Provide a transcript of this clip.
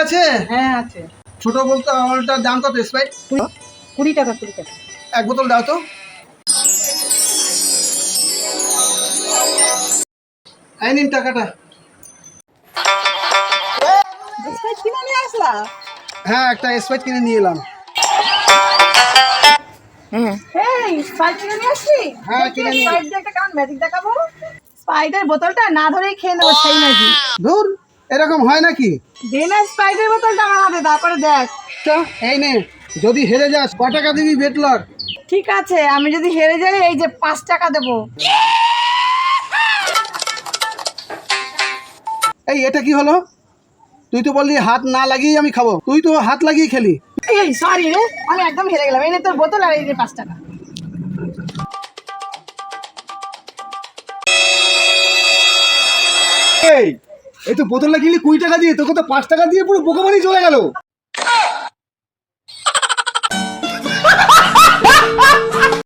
আছে? হ্যাঁ আছে। ছোট বলতে ওটার দাম কত স্প্রাইট কুড়ি- টাকা কুড়ি টাকা। এক বোতল দাও তো। এই নিন টাকাটা। কিনে নিয়ে আসলা? হ্যাঁ একটা স্প্রাইট কিনে নিয়ে এলাম। আসছি হ্যাঁ, বোতলটা না ধরেই খেয়ে নেব সেই নাকি ধুর। এরকম হয় নাকি? দে না স্প্রাইটের বোতলটা আমার হাতে তারপরে দেখ। তো এই নে যদি হেরে যাস ক টাকা দিবি বেটলার? ঠিক আছে আমি যদি হেরে যাই এই যে পাঁচ টাকা দেবো। এই এটা কি হলো? তুই তো বললি হাত না লাগিয়ে আমি খাব। তুই তো হাত লাগিয়ে খেলি। এই সরি রে আমি একদম হেরে গেলাম। এই নে তোর বোতল আর এই যে পাঁচ টাকা। এই এই তো বোতলটা কিনলি কুড়ি টাকা দিয়ে, তোকে তো পাঁচ টাকা দিয়ে পুরো বোকা চলে গেল।